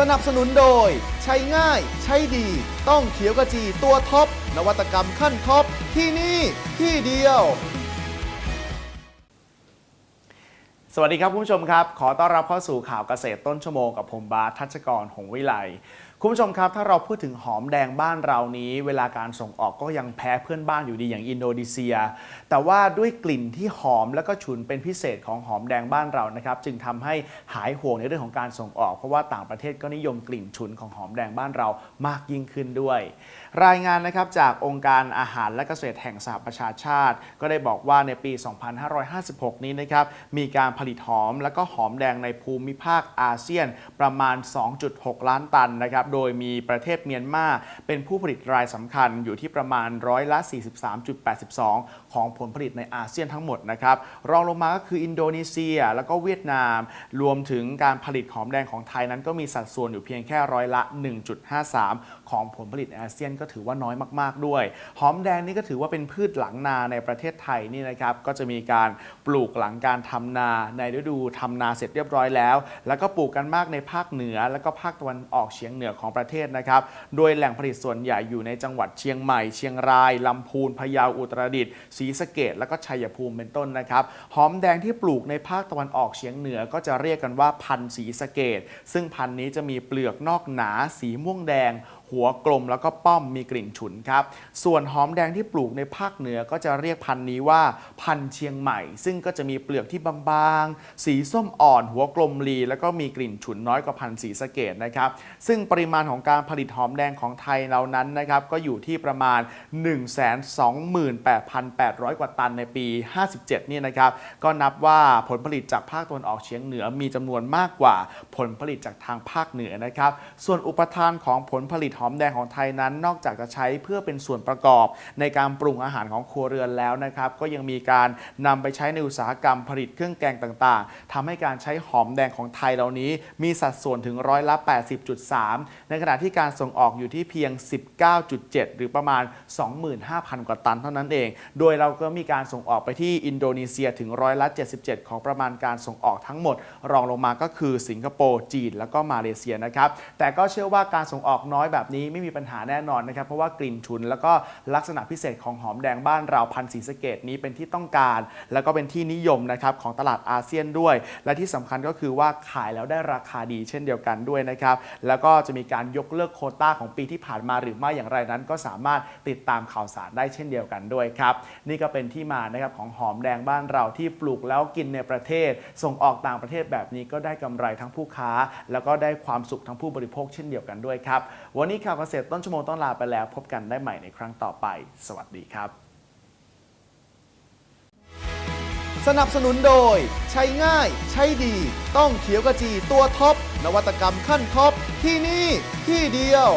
สนับสนุนโดย ใช้ง่ายใช้ดี ต้องเขียวกระจีตัวท็อปนวัตกรรมขั้นท็อปที่นี่ที่เดียว สวัสดีครับคุณผู้ชมครับ ขอต้อนรับเข้าสู่ข่าวเกษตรต้นชั่วโมงกับผมบาสทัชกรหงวิไล คุณผู้ชมครับ ถ้าเราพูดถึงหอมแดงบ้านเรานี้ เวลาการส่งออกก็ยังแพ้เพื่อนบ้านอยู่ดีอย่างอินโดนีเซีย แต่ว่าด้วยกลิ่นที่หอมและก็ฉุนเป็นพิเศษของหอมแดงบ้านเรานะครับจึงทำให้หายห่วงในเรื่องของการส่งออก เพราะว่าต่างประเทศก็นิยมกลิ่นฉุนของหอมแดงบ้านเรามากยิ่งขึ้นด้วย รายงานนะครับจากองค์การอาหารและเกษตรแห่งสหประชาชาติ ก็ได้บอกว่าในปี 2556 นี้นะครับมีการผลิตหอมและก็หอมแดงในภูมิภาคอาเซียนประมาณ 2.6 ล้านตันนะครับโดยมีประเทศเมียนมาเป็นผู้ผลิตรายสำคัญอยู่ที่ประมาณร้อยละ 43.82 ของผลผลิตในอาเซียนทั้งหมดนะครับรองลงมาก็คืออินโดนีเซีย แล้วก็เวียดนาม รวมถึงการผลิตหอมแดงของไทยนั้นก็มีสัดส่วนอยู่เพียงแค่ร้อยละ 1.53 ของผลผลิตอาเซียนก็ถือว่าน้อยมาก ๆ ด้วย หอมแดงนี่ก็ถือว่าเป็นพืชหลังนาในประเทศไทยนี่นะครับก็จะมีการปลูกหลังการทำนาในฤดูทำนาเสร็จเรียบร้อยแล้ว แล้วก็ปลูกกันมากในภาคเหนือ แล้วก็ภาคตะวันออกเฉียงเหนือของประเทศนะครับ โดยแหล่งผลิตส่วนใหญ่อยู่ในจังหวัดเชียงใหม่ เชียงราย ลำพูน พะเยา อุตรดิตถ์ ศรีสะเกดและก็ชัยภูมิเป็นต้นนะครับ หอมแดงที่ปลูกในภาคตะวันออกเฉียงเหนือก็จะเรียกกันว่าพันธุ์ศรีสะเกดซึ่งพันธุ์นี้จะมีเปลือกนอกหนา สีม่วงแดง หัวกลมแล้วก็ป้อมมีกลิ่นฉุนครับ ส่วนหอมแดงที่ปลูกในภาคเหนือก็จะเรียกพันธุ์นี้ว่าพันธุ์เชียงใหม่ ซึ่งก็จะมีเปลือกที่บางๆ สีส้มอ่อน หัวกลมรีแล้วก็มีกลิ่นฉุนน้อยกว่าพันธุ์สีสะเกดนะครับ ซึ่งปริมาณของการผลิตหอมแดงของไทยเรานั้นนะครับก็อยู่ที่ประมาณ 128,800 กว่าตันในปี 57เนี่ยนะครับ ก็นับว่าผลผลิตจากภาคตะวันออกเฉียงเหนือมีจำนวนมากกว่าผลผลิตจากทางภาคเหนือนะครับ ส่วนอุปทานของผลผลิตหอมอมแดงของไทยนั้น นอกจากจะใช้เพื่อเป็นส่วนประกอบ ในการปรุงอาหารของครัวเรือนแล้วนะครับ ก็ยังมีการนำไปใช้ในอุตสาหกรรมผลิตเครื่องแกงต่างๆทำให้การใช้หอมแดงของไทยเหล่านี้ มีสัดส่วนถึงร้อยละ 80.3 ในขณะที่การส่งออกอยู่ที่เพียง 19.7 หรือประมาณ 25,000 กว่าตันเท่านั้นเอง โดยเราก็มีการส่งออกไปที่อินโดนีเซียถึงร้อยละ 77 ของประมาณการส่งออกทั้งหมด รองลงมาก็คือสิงคโปร์จีน แล้วก็มาเลเซียนะครับแต่ก็เชื่อว่าการส่งออกน้อยแบบนี้ไม่มีปัญหาแน่นอนนะครับ เพราะว่ากลิ่นฉุน แล้วก็ลักษณะพิเศษของหอมแดงบ้านเราพันธุ์ศรีสะเกดนี้เป็นที่ต้องการ แล้วก็เป็นที่นิยมนะครับของตลาดอาเซียนด้วย และที่สำคัญก็คือว่าขายแล้วได้ราคาดีเช่นเดียวกันด้วยนะครับแล้วก็จะมีการยกเลิกโคต้าของปีที่ผ่านมาหรือไม่อย่างไรนั้น ก็สามารถติดตามข่าวสารได้เช่นเดียวกันด้วยครับนี่ก็เป็นที่มานะครับของหอมแดงบ้านเราที่ปลูกแล้วกินในประเทศ ส่งออกต่างประเทศแบบนี้ก็ได้กำไรทั้งผู้ค้า แล้วก็ได้ความสุขทั้งผู้บริโภคเช่นเดียวกันด้วยครับวันนี้นี้ข่าวเกษตรต้นชั่วโมงต้องลาไปแล้ว พบกันได้ใหม่ในครั้งต่อไป สวัสดีครับ สนับสนุนโดย ใช้ง่าย ใช้ดี ต้องเขียวกระจีตัวท็อปนวัตกรรมขั้นท็อปที่นี่ที่เดียว